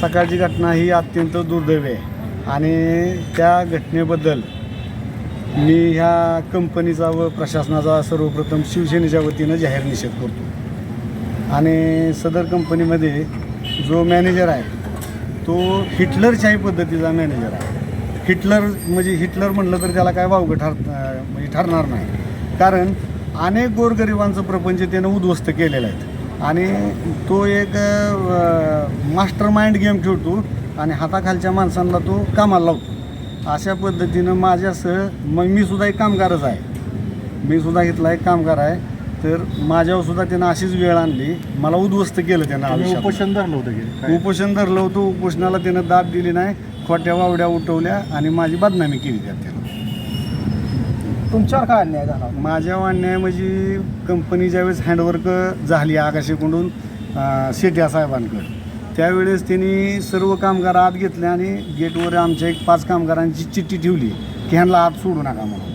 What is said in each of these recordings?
सकाळची घटना ही अत्यंत दुर्दैव आहे. आणि त्या घटनेबद्दल मी ह्या कंपनीचा व प्रशासनाचा सर्वप्रथम शिवसेनेच्या वतीनं जाहीर निषेध करतो. आणि सदर कंपनीमध्ये जो मॅनेजर आहे तो हिटलरशाही पद्धतीचा मॅनेजर आहे. हिटलर म्हणजे हिटलर म्हणलं तर त्याला काय वावगं ठर म्हणजे ठरणार नाही. कारण अनेक गोरगरिबांचं प्रपंच त्यानं उद्ध्वस्त केलेलं आहे. आणि तो एक मास्टर माइंड गेम खेळतो आणि हाताखालच्या माणसांना तो कामाला लावतो. अशा पद्धतीनं माझ्यासह मग मी सुद्धा एक कामगारच आहे. मी सुद्धा इथला एक कामगार आहे. तर माझ्यावर सुद्धा त्यानं अशीच वेळ आणली. मला उद्ध्वस्त केलं त्यानं. उपोषण धरलं होतं? उपोषण धरलं होतं. उपोषणाला त्यानं दाद दिली नाही. खोट्या वावड्या उठवल्या आणि माझी बदनामी केली त्यात त्यानं. तुमच्यावर काय अन्याय झाला माझ्या अन्याय म्हणजे कंपनी ज्यावेळेस हँडवर्क झाली आकाशेकडून शेट्या साहेबांकडे त्यावेळेस त्यांनी सर्व कामगार आत घेतले आणि गेटवर आमच्या एक पाच कामगारांची चिठ्ठी ठेवली की ह्यांना आत सोडू नका म्हणून.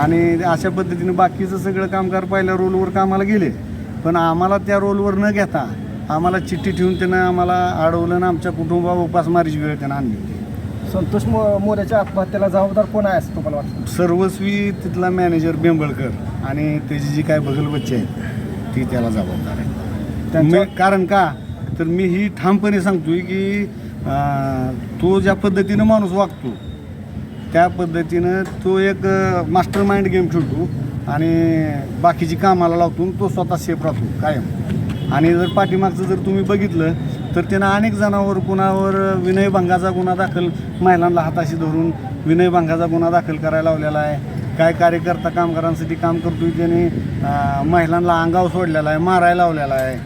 आणि अशा पद्धतीने बाकीचं सगळं कामगार पहिल्या रोलवर कामाला गेले. पण आम्हाला त्या रोलवर न घेता आम्हाला चिठ्ठी ठेवून त्यानं आम्हाला अडवलं आणि आमच्या कुटुंबावर उपासमारीची वेळ त्यानं आणली. होती संतोष मो- मोरेच्या आत्महत्येला जबाबदार कोण आहे असं तुम्हाला वाटतं? सर्वस्वी तिथला मॅनेजर बेंबळकर आणि त्याची जी काय बगल बच्चे आहेत ती त्याला जबाबदार आहे. त्यांच्या- मी- कारण का? तर मी ही ठामपणे सांगतोय की अं, तो ज्या पद्धतीनं माणूस वागतो त्या पद्धतीनं तो एक मास्टर माइंड गेम खेळतो आणि बाकीची कामाला लावतो तो स्वतः सेफ राहतो कायम. आणि जर पाठीमागचं जर तुम्ही बघितलं तर त्यानं अनेक जणांवर कुणावर विनयभंगाचा गुन्हा दाखल महिलांना हाताशी धरून विनयभंगाचा गुन्हा दाखल करायला लावलेला आहे. काय कार्यकर्ता कामगारांसाठी काम करतोय त्याने महिलांना अंगावर सोडलेला आहे मारायला लावलेला आहे.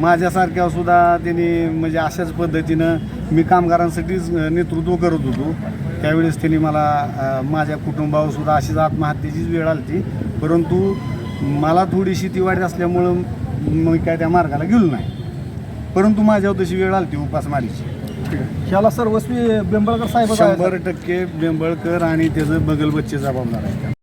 माझ्यासारख्या सुद्धा त्यांनी म्हणजे अशाच पद्धतीनं मी कामगारांसाठीच नेतृत्व करत होतो. त्यावेळेस त्यांनी मला माझ्या कुटुंबावर सुद्धा अशीच आत्महत्येचीच वेळ आली होती परंतु मला थोडीशी ती वाढ असल्यामुळं मी काय त्या मार्गाला गेलो नाही. परंतु माझ्यावर तशी वेळ आली होती उपासमारीची ह्याला सर्वस्वी बेंबळकर साहेब शंभर टक्के बेंबळकर आणि त्याचं बगल बच्चे जबाबदार आहे